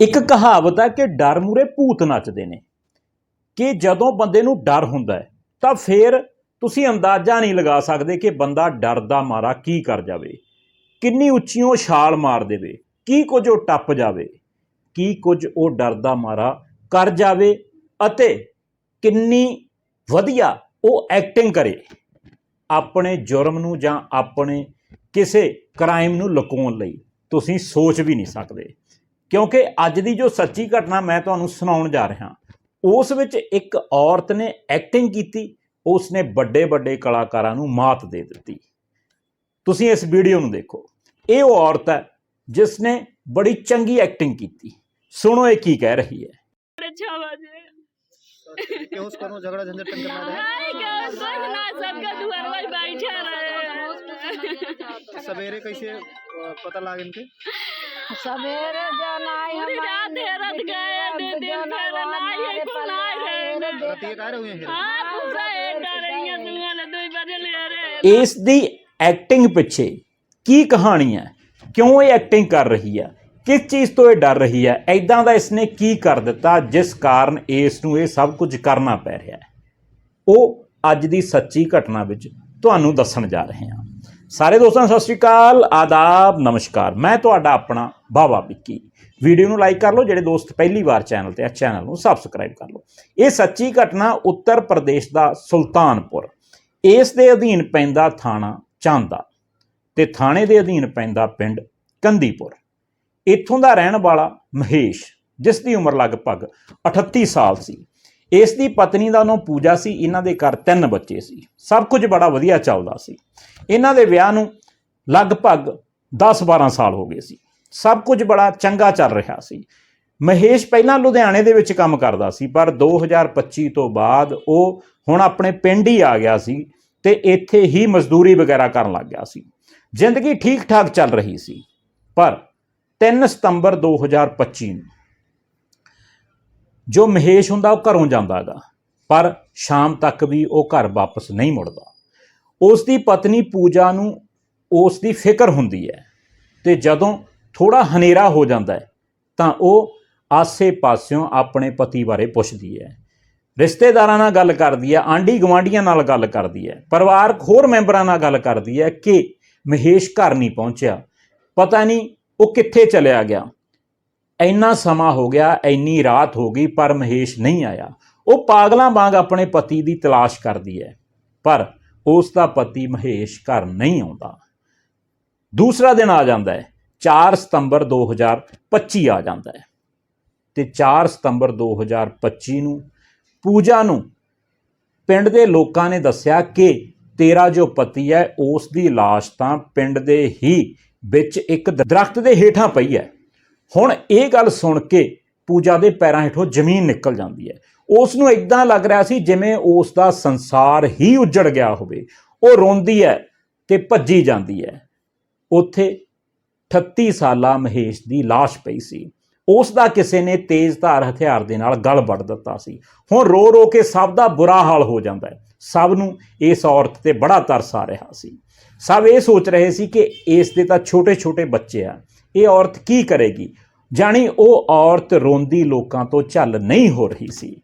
ਇੱਕ ਕਹਾਵਤ ਹੈ ਕਿ ਡਰ ਮੂਰੇ ਭੂਤ ਨੱਚਦੇ ਨੇ। ਕਿ ਜਦੋਂ ਬੰਦੇ ਨੂੰ ਡਰ ਹੁੰਦਾ ਹੈ, ਤਾਂ ਫਿਰ ਤੁਸੀਂ ਅੰਦਾਜ਼ਾ ਨਹੀਂ ਲਗਾ ਸਕਦੇ ਕਿ ਬੰਦਾ ਡਰ ਦਾ ਮਾਰਾ ਕੀ ਕਰ ਜਾਵੇ। ਕਿੰਨੀ ਉੱਚੀਓਂ ਛਾਲ ਮਾਰ ਦੇਵੇ, ਕੀ ਕੁਝ ਉਹ ਟੱਪ ਜਾਵੇ, ਕੀ ਕੁਝ ਉਹ ਡਰ ਦਾ ਮਾਰਾ ਕਰ ਜਾਵੇ ਅਤੇ ਕਿੰਨੀ ਵਧੀਆ ਉਹ ਐਕਟਿੰਗ ਕਰੇ। ਆਪਣੇ ਜੁਰਮ ਨੂੰ ਜਾਂ ਆਪਣੇ ਕਿਸੇ ਕ੍ਰਾਈਮ ਨੂੰ ਲੁਕਾਉਣ ਲਈ ਤੁਸੀਂ ਸੋਚ ਵੀ ਨਹੀਂ ਸਕਦੇ। ਕਿਉਂਕਿ ਅੱਜ ਦੀ ਜੋ ਸੱਚੀ ਘਟਨਾ ਮੈਂ ਤੁਹਾਨੂੰ ਸੁਣਾਉਣ ਜਾ ਰਿਹਾ ਉਸ ਵਿੱਚ ਇੱਕ ਔਰਤ ਨੇ ਐਕਟਿੰਗ ਕੀਤੀ ਉਸ ਨੇ ਵੱਡੇ ਵੱਡੇ ਕਲਾਕਾਰਾਂ ਨੂੰ ਮਾਤ ਦੇ ਦਿੱਤੀ ਤੁਸੀਂ ਇਸ ਵੀਡੀਓ ਨੂੰ ਦੇਖੋ ਇਹ ਉਹ ਔਰਤ ਹੈ ਜਿਸ ਨੇ ਬੜੀ ਚੰਗੀ ਐਕਟਿੰਗ ਕੀਤੀ ਸੁਣੋ ਇਹ ਕੀ ਕਹਿ ਰਹੀ ਹੈ अच्छा बजे क्यों उसको झगड़ा झंझट तंग करना रहे आई क्या कुछ ना सबका दुआर पर बैठे रहे सवेरे कैसे अ, पता लगा इनके सवेरे जाना है पूरी रात हैरत गए दिन दिन फिर नाई है को नाई रहे रतिये कह रहे हुए हैं हां पूरा है डर रही है दुआ ले दो बजे ले रे ਇਸ ਦੀ ਐਕਟਿੰਗ ਪਿੱਛੇ ਕੀ ਕਹਾਣੀ ਹੈ ਕਿਉਂ ਇਹ ਐਕਟਿੰਗ ਕਰ ਰਹੀ ਹੈ ਕਿਸ ਚੀਜ਼ ਤੋਂ ਇਹ ਡਰ ਰਹੀ ਹੈ ਐਦਾਂ ਦਾ ਇਸਨੇ ਕੀ ਕਰ ਦਿੱਤਾ ਜਿਸ ਕਾਰਨ ਇਸ ਨੂੰ ਇਹ ਸਭ ਕੁਝ ਕਰਨਾ ਪੈ ਰਿਹਾ ਹੈ ਉਹ ਅੱਜ ਦੀ ਸੱਚੀ ਘਟਨਾ ਵਿੱਚ ਤੁਹਾਨੂੰ ਦੱਸਣ ਜਾ ਰਹੇ ਹਾਂ ਸਾਰੇ ਦੋਸਤਾਂ ਨੂੰ ਸਤਿ ਸ਼੍ਰੀ ਅਕਾਲ, ਆਦਾਬ, ਨਮਸਕਾਰ। ਮੈਂ ਤੁਹਾਡਾ ਆਪਣਾ ਬਾਵਾ ਵਿੱਕੀ। ਵੀਡੀਓ ਨੂੰ ਲਾਈਕ ਕਰ ਲਓ, ਜਿਹੜੇ ਦੋਸਤ ਪਹਿਲੀ ਵਾਰ ਚੈਨਲ ਤੇ ਆ, ਚੈਨਲ ਨੂੰ ਸਬਸਕ੍ਰਾਈਬ ਕਰ ਲਓ। ਇਹ ਸੱਚੀ ਘਟਨਾ ਉੱਤਰ ਪ੍ਰਦੇਸ਼ ਦਾ ਸੁਲਤਾਨਪੁਰ। ਇਸ ਦੇ ਅਧੀਨ ਪੈਂਦਾ ਥਾਣਾ ਚਾਂਦਾ ਤੇ ਥਾਣੇ ਦੇ ਅਧੀਨ ਪੈਂਦਾ ਪਿੰਡ ਕੰਦੀਪੁਰ। ਇੱਥੋਂ ਦਾ ਰਹਿਣ ਵਾਲਾ ਮਹੇਸ਼, ਜਿਸ ਦੀ ਉਮਰ ਲਗਭਗ 38 ਸਾਲ ਸੀ ਇਸ ਦੀ ਪਤਨੀ ਦਾ ਨਾਮ ਪੂਜਾ ਸੀ, ਇਹਨਾਂ ਦੇ ਘਰ ਤਿੰਨ ਬੱਚੇ ਸੀ। ਸਭ ਕੁਝ ਬੜਾ ਵਧੀਆ ਚੱਲਦਾ ਸੀ। ਇਹਨਾਂ ਦੇ ਵਿਆਹ ਨੂੰ ਲਗਭਗ 10-12 ਸਾਲ ਹੋ ਗਏ ਸੀ। ਸਭ ਕੁਝ ਬੜਾ ਚੰਗਾ ਚੱਲ ਰਿਹਾ ਸੀ। ਮਹੇਸ਼ ਪਹਿਲਾਂ ਲੁਧਿਆਣੇ ਦੇ ਵਿੱਚ ਕੰਮ ਕਰਦਾ ਸੀ, ਪਰ 2025 ਤੋਂ ਬਾਅਦ ਉਹ ਹੁਣ ਆਪਣੇ ਪਿੰਡ ਹੀ ਆ ਗਿਆ ਸੀ ਤੇ ਇੱਥੇ ਹੀ ਮਜ਼ਦੂਰੀ ਵਗੈਰਾ ਕਰਨ ਲੱਗ ਗਿਆ ਸੀ। ਜ਼ਿੰਦਗੀ ਠੀਕ ਠਾਕ ਚੱਲ ਰਹੀ ਸੀ, ਪਰ 3 ਸਤੰਬਰ 2025 ਨੂੰ ਜੋ ਮਹੇਸ਼ ਹੁੰਦਾ ਉਹ ਘਰੋਂ ਜਾਂਦਾ ਹੈਗਾ, ਪਰ ਸ਼ਾਮ ਤੱਕ ਵੀ ਉਹ ਘਰ ਵਾਪਸ ਨਹੀਂ ਮੁੜਦਾ। ਉਸ ਦੀ ਪਤਨੀ ਪੂਜਾ ਨੂੰ ਉਸ ਦੀ ਫਿਕਰ ਹੁੰਦੀ ਹੈ ਤੇ ਜਦੋਂ ਥੋੜਾ ਹਨੇਰਾ ਹੋ ਜਾਂਦਾ ਹੈ, ਤਾਂ ਉਹ ਆਸੇ-ਪਾਸਿਓਂ ਆਪਣੇ ਪਤੀ ਬਾਰੇ ਪੁੱਛਦੀ ਹੈ। ਰਿਸ਼ਤੇਦਾਰਾਂ ਨਾਲ ਗੱਲ ਕਰਦੀ ਹੈ, ਆਂਢੀ ਗੁਆਂਢੀਆਂ ਨਾਲ ਗੱਲ ਕਰਦੀ ਹੈ, ਪਰਿਵਾਰਕ ਹੋਰ ਮੈਂਬਰਾਂ ਨਾਲ ਗੱਲ ਕਰਦੀ ਹੈ ਕਿ ਮਹੇਸ਼ ਘਰ ਨਹੀਂ ਪਹੁੰਚਿਆ, ਪਤਾ ਨਹੀਂ ਉਹ ਕਿੱਥੇ ਚਲਿਆ ਗਿਆ। ਇੰਨਾ ਸਮਾਂ ਹੋ ਗਿਆ, ਇੰਨੀ ਰਾਤ ਹੋ ਗਈ, ਪਰ ਮਹੇਸ਼ ਨਹੀਂ ਆਇਆ। ਉਹ ਪਾਗਲਾਂ ਵਾਂਗ ਆਪਣੇ ਪਤੀ ਦੀ ਤਲਾਸ਼ ਕਰਦੀ ਹੈ, ਪਰ ਉਸ ਦਾ ਪਤੀ ਮਹੇਸ਼ ਘਰ ਨਹੀਂ ਆਉਂਦਾ। ਦੂਸਰਾ ਦਿਨ ਆ ਜਾਂਦਾ ਹੈ 4 ਸਤੰਬਰ 2025 ਆ ਜਾਂਦਾ ਹੈ। ਤੇ 4 ਸਤੰਬਰ 2025 ਨੂੰ ਪੂਜਾ ਨੂੰ ਪਿੰਡ ਦੇ ਲੋਕਾਂ ਨੇ ਦੱਸਿਆ ਕਿ ਤੇਰਾ ਜੋ ਪਤੀ ਹੈ, ਉਸ ਦੀ ਲਾਸ਼ ਤਾਂ ਪਿੰਡ ਦੇ ਹੀ ਵਿੱਚ ਇੱਕ ਦਰਖਤ ਦੇ ਹੇਠਾਂ ਪਈ ਹੈ। ਹੁਣ ਇਹ ਗੱਲ ਸੁਣ ਕੇ ਪੂਜਾ ਦੇ ਪੈਰਾਂ ਹੇਠੋਂ ਜ਼ਮੀਨ ਨਿਕਲ ਜਾਂਦੀ ਹੈ। ਉਸ ਨੂੰ ਇਦਾਂ ਲੱਗ ਰਿਹਾ ਸੀ ਜਿਵੇਂ ਉਸ ਦਾ ਸੰਸਾਰ ਹੀ ਉੱਜੜ ਗਿਆ ਹੋਵੇ। ਉਹ ਰੋਂਦੀ ਹੈ ਤੇ ਭੱਜੀ ਜਾਂਦੀ ਹੈ। ਉੱਥੇ 38 ਸਾਲਾ ਮਹੇਸ਼ ਦੀ ਲਾਸ਼ ਪਈ ਸੀ। ਉਸ ਦਾ ਕਿਸੇ ਨੇ ਤੇਜ਼ਧਾਰ ਹਥਿਆਰ ਦੇ ਨਾਲ ਗਲ ਵੱਢ ਦਿੱਤਾ ਸੀ। ਹੁਣ ਰੋ ਰੋ ਕੇ ਸਭ ਦਾ ਬੁਰਾ ਹਾਲ ਹੋ ਜਾਂਦਾ ਹੈ। ਸਭ ਨੂੰ ਇਸ ਔਰਤ ਤੇ ਬੜਾ ਤਰਸ ਆ ਰਿਹਾ ਸੀ। ਸਭ ਇਹ ਸੋਚ ਰਹੇ ਸੀ ਕਿ ਇਸ ਦੇ ਤਾਂ ਛੋਟੇ-ਛੋਟੇ ਬੱਚੇ ਆ। ਇਹ ਔਰਤ ਕੀ ਕਰੇਗੀ? ਜਾਣੀ ਉਹ ਔਰਤ ਰੋਂਦੀ ਲੋਕਾਂ ਤੋਂ ਝੱਲ ਨਹੀਂ ਹੋ ਰਹੀ ਸੀ।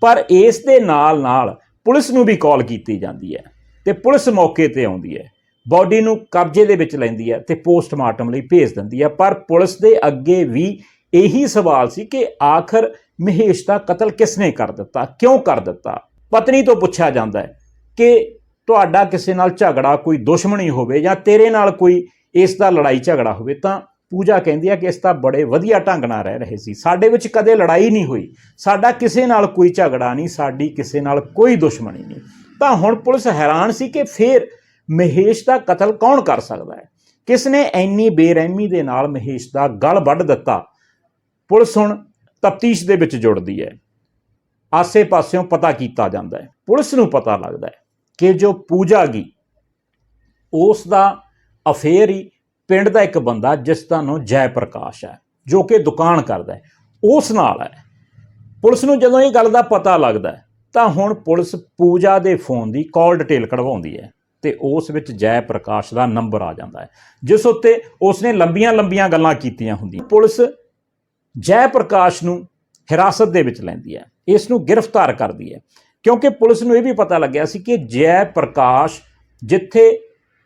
ਪਰ ਇਸ ਦੇ ਨਾਲ-ਨਾਲ ਪੁਲਿਸ ਨੂੰ ਵੀ ਕਾਲ ਕੀਤੀ ਜਾਂਦੀ ਹੈ ਤੇ ਪੁਲਿਸ ਮੌਕੇ ਤੇ ਆਉਂਦੀ ਹੈ। ਬਾਡੀ ਨੂੰ ਕਬਜ਼ੇ ਦੇ ਵਿੱਚ ਲੈਂਦੀ ਹੈ ਤੇ ਪੋਸਟਮਾਰਟਮ ਲਈ ਭੇਜ ਦਿੰਦੀ ਹੈ। ਪਰ ਪੁਲਿਸ ਦੇ ਅੱਗੇ ਵੀ ਇਹੀ ਸਵਾਲ ਸੀ ਕਿ ਆਖਰ ਮਹੇਸ਼ ਦਾ ਕਤਲ ਕਿਸਨੇ ਕਰ ਦਿੱਤਾ, ਕਿਉਂ ਕਰ ਦਿੱਤਾ? ਪਤਨੀ ਤੋਂ ਪੁੱਛਿਆ ਜਾਂਦਾ ਹੈ ਕਿ ਤੁਹਾਡਾ ਕਿਸੇ ਨਾਲ ਝਗੜਾ, ਕੋਈ ਦੁਸ਼ਮਣੀ ਹੋਵੇ ਜਾਂ ਤੇਰੇ ਨਾਲ ਕੋਈ ਇਸ ਦਾ ਲੜਾਈ ਝਗੜਾ ਹੋਵੇ ਤਾਂ ਪੂਜਾ ਕਹਿੰਦੀ ਹੈ ਕਿ ਇਸ ਤਾਂ ਬੜੇ ਵਧੀਆ ਢੰਗ ਨਾਲ ਰਹਿ ਰਹੇ ਸੀ। ਸਾਡੇ ਵਿੱਚ ਕਦੇ ਲੜਾਈ ਨਹੀਂ ਹੋਈ। ਸਾਡਾ ਕਿਸੇ ਨਾਲ ਕੋਈ ਝਗੜਾ ਨਹੀਂ, ਸਾਡੀ ਕਿਸੇ ਨਾਲ ਕੋਈ ਦੁਸ਼ਮਣੀ ਨਹੀਂ। ਤਾਂ ਹੁਣ ਪੁਲਿਸ ਹੈਰਾਨ ਸੀ ਕਿ ਫੇਰ ਮਹੇਸ਼ ਦਾ ਕਤਲ ਕੌਣ ਕਰ ਸਕਦਾ ਹੈ? ਕਿਸ ਨੇ ਇੰਨੀ ਬੇਰਹਿਮੀ ਦੇ ਨਾਲ ਮਹੇਸ਼ ਦਾ ਗਲ ਵੱਢ ਦਿੱਤਾ? ਪੁਲਿਸ ਹੁਣ ਤਫਤੀਸ਼ ਦੇ ਵਿੱਚ ਜੁੜਦੀ ਹੈ। ਆਸੇ-ਪਾਸਿਓਂ ਪਤਾ ਕੀਤਾ ਜਾਂਦਾ ਹੈ। ਪੁਲਿਸ ਨੂੰ ਪਤਾ ਲੱਗਦਾ ਹੈ ਕਿ ਜੋ ਪੂਜਾ ਗਈ, ਉਸ ਦਾ ਅਫੇਅਰ ਹੀ ਪਿੰਡ ਦਾ ਇੱਕ ਬੰਦਾ ਜਿਸ ਦਾ ਨਾਮ ਜੈ ਪ੍ਰਕਾਸ਼ ਹੈ, ਜੋ ਕਿ ਦੁਕਾਨ ਕਰਦਾ ਹੈ। ਉਸ ਨਾਲ ਹੈ। ਪੁਲਿਸ ਨੂੰ ਜਦੋਂ ਇਹ ਗੱਲ ਦਾ ਪਤਾ ਲੱਗਦਾ ਤਾਂ ਹੁਣ ਪੁਲਿਸ ਪੂਜਾ ਦੇ ਫੋਨ ਦੀ ਕਾਲ ਡਿਟੇਲ ਕਢਵਾਉਂਦੀ ਹੈ ਤੇ ਉਸ ਵਿੱਚ ਜੈ ਪ੍ਰਕਾਸ਼ ਦਾ ਨੰਬਰ ਆ ਜਾਂਦਾ ਹੈ, ਜਿਸ ਉੱਤੇ ਉਸਨੇ ਲੰਬੀਆਂ-ਲੰਬੀਆਂ ਗੱਲਾਂ ਕੀਤੀਆਂ ਹੁੰਦੀਆਂ। ਪੁਲਿਸ ਜੈ ਪ੍ਰਕਾਸ਼ ਨੂੰ ਹਿਰਾਸਤ ਦੇ ਵਿੱਚ ਲੈਂਦੀ ਹੈ, ਇਸ ਨੂੰ ਗ੍ਰਿਫਤਾਰ ਕਰਦੀ ਹੈ, ਕਿਉਂਕਿ ਪੁਲਿਸ ਨੂੰ ਇਹ ਵੀ ਪਤਾ ਲੱਗਿਆ ਸੀ ਕਿ ਜੈ ਪ੍ਰਕਾਸ਼ ਜਿੱਥੇ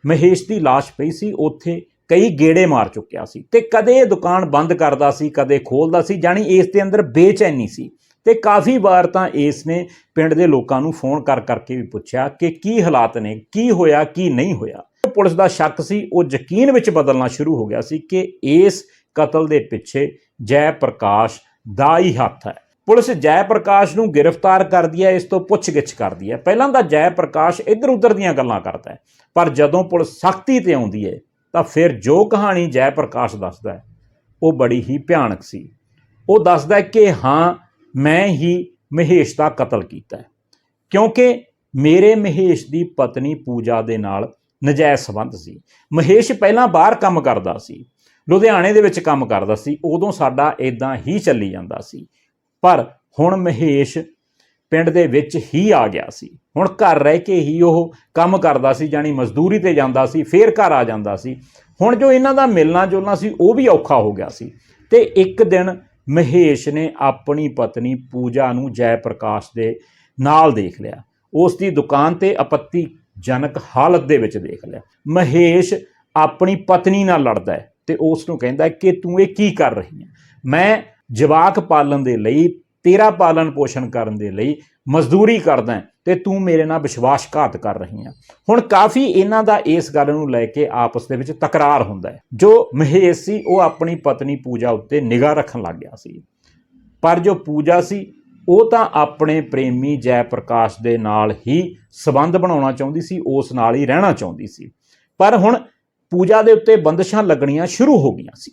ਮਹੇਸ਼ ਦੀ ਲਾਸ਼ ਪਈ ਸੀ, ਉੱਥੇ ਕਈ ਗੇੜੇ ਮਾਰ ਚੁੱਕਿਆ ਸੀ ਤੇ ਕਦੇ ਇਹ ਦੁਕਾਨ ਬੰਦ ਕਰਦਾ ਸੀ, ਕਦੇ ਖੋਲਦਾ ਸੀ, ਜਾਣੀ ਇਸ ਦੇ ਅੰਦਰ ਬੇਚੈਨੀ ਸੀ। ਤੇ ਕਾਫੀ ਵਾਰ ਤਾਂ ਇਸ ਨੇ ਪਿੰਡ ਦੇ ਲੋਕਾਂ ਨੂੰ ਫੋਨ ਕਰ ਕਰਕੇ ਵੀ ਪੁੱਛਿਆ ਕਿ ਕੀ ਹਾਲਾਤ ਨੇ, ਕੀ ਹੋਇਆ, ਕੀ ਨਹੀਂ ਹੋਇਆ। ਪੁਲਿਸ ਦਾ ਸ਼ੱਕ ਸੀ, ਉਹ ਯਕੀਨ ਵਿੱਚ ਬਦਲਣਾ ਸ਼ੁਰੂ ਹੋ ਗਿਆ ਸੀ ਕਿ ਇਸ ਕਤਲ ਦੇ ਪਿੱਛੇ ਜੈ ਪ੍ਰਕਾਸ਼ ਦਾ ਹੀ ਹੱਥ ਹੈ। ਪੁਲਿਸ ਜੈ ਪ੍ਰਕਾਸ਼ ਨੂੰ ਗ੍ਰਿਫਤਾਰ ਕਰਦੀ ਹੈ, ਇਸ ਤੋਂ ਪੁੱਛਗਿੱਛ ਕਰਦੀ ਹੈ। ਪਹਿਲਾਂ ਤਾਂ ਜੈ ਪ੍ਰਕਾਸ਼ ਇੱਧਰ ਉੱਧਰ ਦੀਆਂ ਗੱਲਾਂ ਕਰਦਾ ਹੈ, ਪਰ ਜਦੋਂ ਪੁਲਿਸ ਸਖਤੀ ਤੇ ਆਉਂਦੀ ਹੈ ਤਾਂ ਫਿਰ ਜੋ ਕਹਾਣੀ ਜੈ ਪ੍ਰਕਾਸ਼ ਦੱਸਦਾ ਹੈ, ਉਹ ਬੜੀ ਹੀ ਭਿਆਨਕ ਸੀ। ਉਹ ਦੱਸਦਾ ਹੈ ਕਿ ਹਾਂ, ਮੈਂ ਹੀ ਮਹੇਸ਼ ਦਾ ਕਤਲ ਕੀਤਾ ਹੈ, ਕਿਉਂਕਿ ਮੇਰੇ ਮਹੇਸ਼ ਦੀ ਪਤਨੀ ਪੂਜਾ ਦੇ ਨਾਲ ਨਜਾਇਜ਼ ਸੰਬੰਧ ਸੀ। ਮਹੇਸ਼ ਪਹਿਲਾਂ ਬਾਹਰ ਕੰਮ ਕਰਦਾ ਸੀ, ਲੁਧਿਆਣੇ ਦੇ ਵਿੱਚ ਕੰਮ ਕਰਦਾ ਸੀ, ਉਦੋਂ ਸਾਡਾ ਇਦਾਂ ਹੀ ਚੱਲੀ ਜਾਂਦਾ ਸੀ। ਪਰ ਹੁਣ ਮਹੇਸ਼ ਪਿੰਡ ਦੇ ਵਿੱਚ ਹੀ ਆ ਗਿਆ ਸੀ। ਹੁਣ ਘਰ ਰਹਿ ਕੇ ਹੀ ਉਹ ਕੰਮ ਕਰਦਾ ਸੀ ਜਾਨੀ ਮਜ਼ਦੂਰੀ ਤੇ ਜਾਂਦਾ ਸੀ, ਫੇਰ ਘਰ ਆ ਜਾਂਦਾ ਸੀ। ਹੁਣ ਜੋ ਇਹਨਾਂ ਦਾ ਮਿਲਣਾ ਜੁਲਣਾ ਸੀ, ਉਹ ਵੀ ਔਖਾ ਹੋ ਗਿਆ ਸੀ। ਤੇ ਇੱਕ ਦਿਨ ਮਹੇਸ਼ ਨੇ ਆਪਣੀ ਪਤਨੀ ਪੂਜਾ ਨੂੰ ਜੈ ਪ੍ਰਕਾਸ਼ ਦੇ ਨਾਲ ਦੇਖ ਲਿਆ। ਉਸ ਦੀ ਦੁਕਾਨ ਤੇ ਆਪੱਤੀਜਨਕ ਹਾਲਤ ਦੇ ਵਿੱਚ ਦੇਖ ਲਿਆ। ਮਹੇਸ਼ ਆਪਣੀ ਪਤਨੀ ਨਾਲ ਲੜਦਾ ਹੈ ਤੇ ਉਸ ਨੂੰ ਕਹਿੰਦਾ ਕਿ ਤੂੰ ਇਹ ਕੀ ਕਰ ਰਹੀ ਹੈ? ਮੈਂ ਜਵਾਕ ਪਾਲਣ ਦੇ ਲਈ ਤੇਰਾ ਪਾਲਣ ਪੋਸ਼ਣ ਕਰਨ ਦੇ ਲਈ ਮਜ਼ਦੂਰੀ ਕਰਦਾ ਹੈ ਤੇ ਤੂੰ ਮੇਰੇ ਨਾਲ ਵਿਸ਼ਵਾਸਘਾਤ ਕਰ ਰਹੀ ਹੈ। ਹੁਣ ਕਾਫੀ ਇਹਨਾਂ ਦਾ ਇਸ ਗੱਲ ਨੂੰ ਲੈ ਕੇ ਆਪਸ ਦੇ ਵਿੱਚ ਤਕਰਾਰ ਹੁੰਦਾ ਹੈ। ਜੋ ਮਹੇਸ਼ ਸੀ, ਉਹ ਆਪਣੀ ਪਤਨੀ ਪੂਜਾ ਉੱਤੇ ਨਿਗਾਹ ਰੱਖਣ ਲੱਗ ਗਿਆ ਸੀ। ਪਰ ਜੋ ਪੂਜਾ ਸੀ, ਉਹ ਤਾਂ ਆਪਣੇ ਪ੍ਰੇਮੀ ਜੈ ਪ੍ਰਕਾਸ਼ ਦੇ ਨਾਲ ਹੀ ਸਬੰਧ ਬਣਾਉਣਾ ਚਾਹੁੰਦੀ ਸੀ, ਉਸ ਨਾਲ ਹੀ ਰਹਿਣਾ ਚਾਹੁੰਦੀ ਸੀ। ਪਰ ਹੁਣ ਪੂਜਾ ਦੇ ਉੱਤੇ ਬੰਦਸ਼ਾਂ ਲੱਗਣੀਆਂ ਸ਼ੁਰੂ ਹੋ ਗਈਆਂ ਸੀ।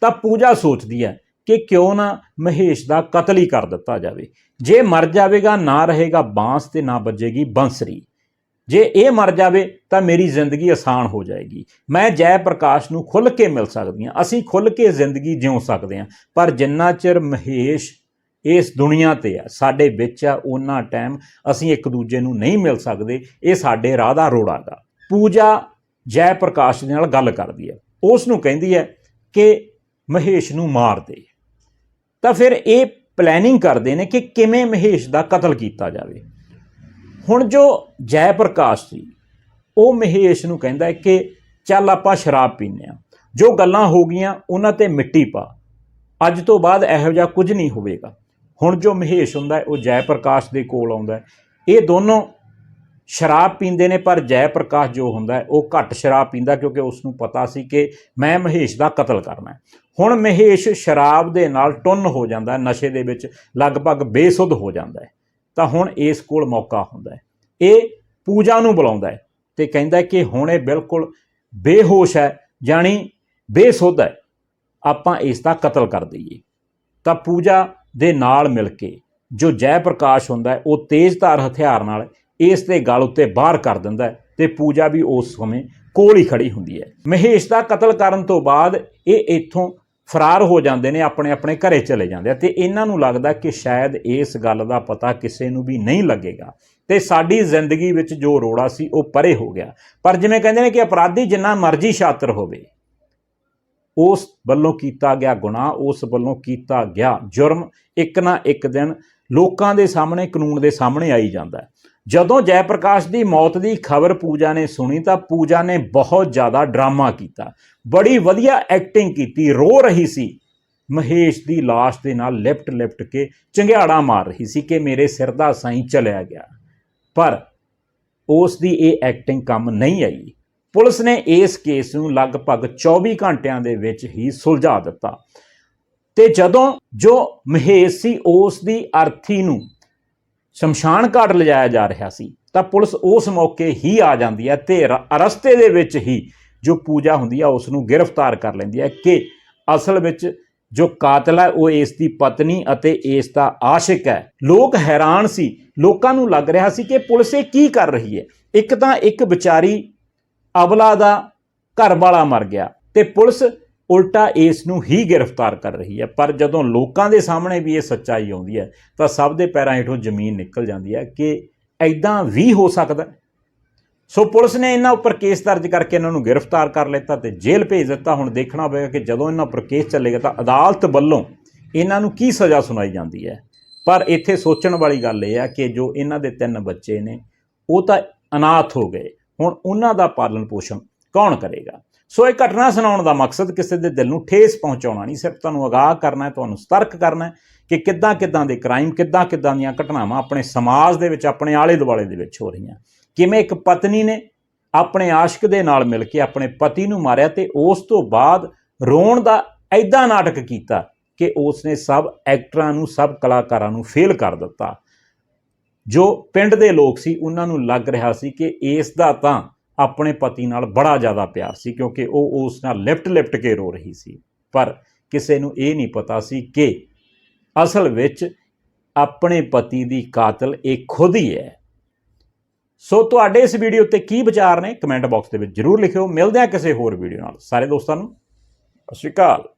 ਤਾਂ ਪੂਜਾ ਸੋਚਦੀ ਹੈ ਕਿ ਕਿਉਂ ਨਾ ਮਹੇਸ਼ ਦਾ ਕਤਲ ਹੀ ਕਰ ਦਿੱਤਾ ਜਾਵੇ। ਜੇ ਮਰ ਜਾਵੇਗਾ, ਨਾ ਰਹੇਗਾ, ਬਾਂਸ ਤੇ ਨਾ ਵੱਜੇਗੀ ਬੰਸਰੀ। ਜੇ ਇਹ ਮਰ ਜਾਵੇ, ਤਾਂ ਮੇਰੀ ਜ਼ਿੰਦਗੀ ਆਸਾਨ ਹੋ ਜਾਏਗੀ। ਮੈਂ ਜੈ ਪ੍ਰਕਾਸ਼ ਨੂੰ ਖੁੱਲ੍ਹ ਕੇ ਮਿਲ ਸਕਦੀ ਹਾਂ। ਅਸੀਂ ਖੁੱਲ੍ਹ ਕੇ ਜ਼ਿੰਦਗੀ ਜਿਉ ਸਕਦੇ ਹਾਂ। ਪਰ ਜਿੰਨਾ ਚਿਰ ਮਹੇਸ਼ ਇਸ ਦੁਨੀਆ ਤੇ ਆ, ਸਾਡੇ ਵਿੱਚ ਆ ਉਹਨਾਂ ਟਾਈਮ ਅਸੀਂ ਇੱਕ ਦੂਜੇ ਨੂੰ ਨਹੀਂ ਮਿਲ ਸਕਦੇ। ਇਹ ਸਾਡੇ ਰਾਹ ਦਾ। ਰੋੜਾ ਗਾ ਪੂਜਾ ਜੈ ਪ੍ਰਕਾਸ਼ ਦੇ ਨਾਲ ਗੱਲ ਕਰਦੀ ਹੈ। ਉਸ ਨੂੰ ਕਹਿੰਦੀ ਹੈ ਕਿ ਮਹੇਸ਼ ਨੂੰ ਮਾਰ ਦੇ। ਤਾਂ ਫਿਰ ਇਹ ਪਲੈਨਿੰਗ ਕਰਦੇ ਨੇ ਕਿ ਕਿਵੇਂ ਮਹੇਸ਼ ਦਾ ਕਤਲ ਕੀਤਾ ਜਾਵੇ। ਹੁਣ ਜੋ ਜੈ ਪ੍ਰਕਾਸ਼ ਸੀ ਉਹ ਮਹੇਸ਼ ਨੂੰ ਕਹਿੰਦਾ ਹੈ ਕਿ ਚੱਲ ਆਪਾਂ ਸ਼ਰਾਬ ਪੀਨੇ ਆ ਜੋ ਗੱਲਾਂ ਹੋ ਗਈਆਂ, ਉਹਨਾਂ ਤੇ ਮਿੱਟੀ ਪਾ। ਅੱਜ ਤੋਂ ਬਾਅਦ ਇਹੋ ਜਿਹਾ ਕੁਝ ਨਹੀਂ ਹੋਵੇਗਾ। ਹੁਣ ਜੋ ਮਹੇਸ਼ ਹੁੰਦਾ ਉਹ ਜੈ ਪ੍ਰਕਾਸ਼ ਦੇ ਕੋਲ ਆਉਂਦਾ ਇਹ ਦੋਨੋਂ ਸ਼ਰਾਬ ਪੀਂਦੇ ਨੇ, ਪਰ ਜੈ ਪ੍ਰਕਾਸ਼ ਜੋ ਹੁੰਦਾ ਉਹ ਘੱਟ ਸ਼ਰਾਬ ਪੀਂਦਾ ਕਿਉਂਕਿ ਉਸ ਨੂੰ ਪਤਾ ਸੀ ਕਿ ਮੈਂ ਮਹੇਸ਼ ਦਾ ਕਤਲ ਕਰਨਾ ਹੈ। ਹੁਣ ਮਹੇਸ਼ ਸ਼ਰਾਬ ਦੇ ਨਾਲ ਟੁੰਨ ਹੋ ਜਾਂਦਾ ਹੈ, ਨਸ਼ੇ ਦੇ ਵਿੱਚ ਲਗਭਗ ਬੇਸੁੱਧ ਹੋ ਜਾਂਦਾ ਹੈ। ਤਾਂ ਹੁਣ ਇਸ ਕੋਲ ਮੌਕਾ ਹੁੰਦਾ ਹੈ। ਇਹ ਪੂਜਾ ਨੂੰ ਬੁਲਾਉਂਦਾ ਹੈ ਤੇ ਕਹਿੰਦਾ ਕਿ ਹੁਣ ਇਹ ਬਿਲਕੁਲ ਬੇਹੋਸ਼ ਹੈ ਜਾਣੀ ਬੇਸੁੱਧ ਹੈ, ਆਪਾਂ ਇਸ ਦਾ ਕਤਲ ਕਰ ਦਈਏ। ਤਾਂ ਪੂਜਾ ਦੇ ਨਾਲ ਮਿਲ ਕੇ ਜੋ ਜੈ ਪ੍ਰਕਾਸ਼ ਹੁੰਦਾ ਹੈ, ਉਹ ਤੇਜ਼ਧਾਰ ਹਥਿਆਰ ਨਾਲ ਇਸ ਦੇ ਗਲ ਉੱਤੇ ਬਾਹਰ ਕਰ ਦਿੰਦਾ ਹੈ ਤੇ ਪੂਜਾ ਵੀ ਉਸ ਸਮੇਂ ਕੋਲ ਹੀ ਖੜੀ ਹੁੰਦੀ ਹੈ। ਮਹੇਸ਼ ਦਾ ਕਤਲ ਕਰਨ ਤੋਂ ਬਾਅਦ ਇਹ ਇੱਥੋਂ ਫਰਾਰ ਹੋ ਜਾਂਦੇ ਨੇ, ਆਪਣੇ ਆਪਣੇ ਘਰੇ ਚਲੇ ਜਾਂਦੇ ਆ ਤੇ ਇਹਨਾਂ ਨੂੰ ਲੱਗਦਾ ਕਿ ਸ਼ਾਇਦ ਇਸ ਗੱਲ ਦਾ ਪਤਾ ਕਿਸੇ ਨੂੰ ਵੀ ਨਹੀਂ ਲੱਗੇਗਾ ਤੇ ਸਾਡੀ ਜ਼ਿੰਦਗੀ ਵਿੱਚ ਜੋ ਰੋੜਾ ਸੀ ਉਹ ਪਰੇ ਹੋ ਗਿਆ। ਪਰ ਜਿਵੇਂ ਕਹਿੰਦੇ ਨੇ ਕਿ ਅਪਰਾਧੀ ਜਿੰਨਾ ਮਰਜ਼ੀ ਸ਼ਾਤਰ ਹੋਵੇ, ਉਸ ਵੱਲੋਂ ਕੀਤਾ ਗਿਆ ਗੁਨਾਹ, ਉਸ ਵੱਲੋਂ ਕੀਤਾ ਗਿਆ ਜੁਰਮ ਇੱਕ ਨਾ ਇੱਕ ਦਿਨ ਲੋਕਾਂ ਦੇ ਸਾਹਮਣੇ, ਕਾਨੂੰਨ ਦੇ ਸਾਹਮਣੇ ਆਈ ਜਾਂਦਾ ਜਦੋਂ ਜੈ ਪ੍ਰਕਾਸ਼ ਦੀ ਮੌਤ ਦੀ ਖਬਰ ਪੂਜਾ ਨੇ ਸੁਣੀ ਤਾਂ ਪੂਜਾ ਨੇ ਬਹੁਤ ਜ਼ਿਆਦਾ ਡਰਾਮਾ ਕੀਤਾ। ਬੜੀ ਵਧੀਆ ਐਕਟਿੰਗ ਕੀਤੀ। ਰੋ ਰਹੀ ਸੀ। ਮਹੇਸ਼ ਦੀ ਲਾਸ਼ ਦੇ ਨਾਲ ਲਿਫਟ ਲਿਫਟ ਕੇ ਚੰਗਿਆੜਾ ਮਾਰ ਰਹੀ ਸੀ ਕਿ ਮੇਰੇ ਸਿਰ ਦਾ ਸਾਈਂ ਚਲਿਆ ਗਿਆ। ਪਰ ਉਸ ਦੀ ਇਹ ਐਕਟਿੰਗ ਕੰਮ ਨਹੀਂ ਆਈ। ਪੁਲਿਸ ਨੇ ਇਸ ਕੇਸ ਨੂੰ ਲਗਭਗ 24 ਘੰਟਿਆਂ ਦੇ ਵਿੱਚ ਹੀ ਸੁਲਝਾ ਦਿੱਤਾ। ਤੇ ਜਦੋਂ ਜੋ ਮਹੇਸ਼ ਸੀ ਉਸ ਦੀ ਅਰਥੀ ਨੂੰ ਸ਼ਮਸ਼ਾਨ ਘਾਟ ਲਿਜਾਇਆ ਜਾ ਰਿਹਾ ਸੀ, ਤਾਂ ਪੁਲਿਸ ਉਸ ਮੌਕੇ ਹੀ ਆ ਜਾਂਦੀ ਹੈ ਤੇ ਰਸਤੇ ਦੇ ਵਿੱਚ ਹੀ ਜੋ ਪੂਜਾ ਹੁੰਦੀ ਹੈ ਉਸ ਨੂੰ ਗ੍ਰਿਫਤਾਰ ਕਰ ਲੈਂਦੀ ਹੈ ਕਿ ਅਸਲ ਵਿੱਚ ਜੋ ਕਾਤਲ ਹੈ, ਉਹ ਇਸ ਦੀ ਪਤਨੀ ਅਤੇ ਇਸ ਦਾ ਆਸ਼ਿਕ ਹੈ। ਲੋਕ ਹੈਰਾਨ ਸੀ, ਲੋਕਾਂ ਨੂੰ ਲੱਗ ਰਿਹਾ ਸੀ ਕਿ ਪੁਲਿਸ ਇਹ ਕੀ ਕਰ ਰਹੀ ਹੈ। ਇੱਕ ਤਾਂ ਇੱਕ ਵਿਚਾਰੀ ਅਬਲਾ ਦਾ ਘਰ ਵਾਲਾ ਮਰ ਗਿਆ ਤੇ ਪੁਲਿਸ ਉਲਟਾ ਇਸ ਨੂੰ ਹੀ ਗ੍ਰਿਫਤਾਰ ਕਰ ਰਹੀ ਹੈ। ਪਰ ਜਦੋਂ ਲੋਕਾਂ ਦੇ ਸਾਹਮਣੇ ਵੀ ਇਹ ਸੱਚਾਈ ਆਉਂਦੀ ਹੈ, ਤਾਂ ਸਭ ਦੇ ਪੈਰਾਂ ਹੇਠੋਂ ਜ਼ਮੀਨ ਨਿਕਲ ਜਾਂਦੀ ਹੈ ਕਿ ਐਦਾਂ ਵੀ ਹੋ ਸਕਦਾ ਸੋ ਪੁਲਿਸ ਨੇ ਇਹਨਾਂ ਉੱਪਰ ਕੇਸ ਦਰਜ ਕਰਕੇ ਇਹਨਾਂ ਨੂੰ ਗ੍ਰਿਫਤਾਰ ਕਰ ਲਿੱਤਾ ਤੇ ਜੇਲ੍ਹ ਭੇਜ ਦਿੱਤਾ। ਹੁਣ ਦੇਖਣਾ ਹੋਵੇਗਾ ਕਿ ਜਦੋਂ ਇਹਨਾਂ ਉੱਪਰ ਕੇਸ ਚੱਲੇਗਾ ਤਾਂ ਅਦਾਲਤ ਵੱਲੋਂ ਇਹਨਾਂ ਨੂੰ ਕੀ ਸਜ਼ਾ ਸੁਣਾਈ ਜਾਂਦੀ ਹੈ। ਪਰ ਇੱਥੇ ਸੋਚਣ ਵਾਲੀ ਗੱਲ ਇਹ ਹੈ ਕਿ ਜੋ ਇਹਨਾਂ ਦੇ ਤਿੰਨ ਬੱਚੇ ਨੇ, ਉਹ ਤਾਂ ਅਨਾਥ ਹੋ ਗਏ। ਹੁਣ ਉਹਨਾਂ ਦਾ ਪਾਲਣ ਪੋਸ਼ਣ ਕੌਣ ਕਰੇਗਾ? ਸੋ ਇਹ ਘਟਨਾ ਸੁਣਾਉਣ ਦਾ ਮਕਸਦ ਕਿਸੇ ਦੇ ਦਿਲ ਨੂੰ ਠੇਸ ਪਹੁੰਚਾਉਣਾ ਨਹੀਂ, ਸਿਰਫ ਤੁਹਾਨੂੰ ਅਗਾਹ ਕਰਨਾ ਹੈ, ਤੁਹਾਨੂੰ ਸਤਰਕ ਕਰਨਾ ਹੈ ਕਿ ਕਿੱਦਾਂ ਕਿੱਦਾਂ ਦੇ ਕ੍ਰਾਈਮ ਕਿੱਦਾਂ ਕਿੱਦਾਂ ਦੀਆਂ ਘਟਨਾਵਾਂ ਆਪਣੇ ਸਮਾਜ ਦੇ ਵਿੱਚ, ਆਪਣੇ ਆਲੇ ਦੁਆਲੇ ਦੇ ਵਿੱਚ ਹੋ ਰਹੀਆਂ। ਕਿਵੇਂ ਇੱਕ ਪਤਨੀ ਨੇ ਆਪਣੇ ਆਸ਼ਿਕ ਦੇ ਨਾਲ ਮਿਲ ਕੇ ਆਪਣੇ ਪਤੀ ਨੂੰ ਮਾਰਿਆ ਤੇ ਉਸ ਤੋਂ ਬਾਅਦ ਰੋਣ ਦਾ ਐਦਾਂ ਨਾਟਕ ਕੀਤਾ ਕਿ ਉਸ ਨੇ ਸਭ ਐਕਟਰਾਂ ਨੂੰ, ਸਭ ਕਲਾਕਾਰਾਂ ਨੂੰ ਫੇਲ ਕਰ ਦਿੱਤਾ। ਜੋ ਪਿੰਡ ਦੇ ਲੋਕ ਸੀ, ਉਹਨਾਂ ਨੂੰ ਲੱਗ ਰਿਹਾ ਸੀ ਕਿ ਇਸ ਦਾ ਤਾਂ ਆਪਣੇ ਪਤੀ ਨਾਲ ਬੜਾ ਜ਼ਿਆਦਾ ਪਿਆਰ ਸੀ ਕਿਉਂਕਿ ਉਹ ਉਸ ਨਾਲ ਲਿਪਟ ਲਿਪਟ ਕੇ ਰੋ ਰਹੀ ਸੀ। ਪਰ ਕਿਸੇ ਨੂੰ ਇਹ ਨਹੀਂ ਪਤਾ ਸੀ ਕਿ ਅਸਲ ਵਿੱਚ ਆਪਣੇ ਪਤੀ ਦੀ ਕਾਤਲ ਇਹ ਖੁਦ ਹੀ ਹੈ। ਸੋ ਤੁਹਾਡੇ ਇਸ ਵੀਡੀਓ ਤੇ ਕੀ ਵਿਚਾਰ ਨੇ? ਕਮੈਂਟ ਬਾਕਸ ਦੇ ਵਿੱਚ ਜਰੂਰ ਲਿਖਿਓ। ਮਿਲਦੇ ਹਾਂ ਕਿਸੇ ਹੋਰ ਵੀਡੀਓ ਨਾਲ। ਸਾਰੇ ਦੋਸਤਾਂ ਨੂੰ, ਸਤਿ ਸ਼੍ਰੀ ਅਕਾਲ।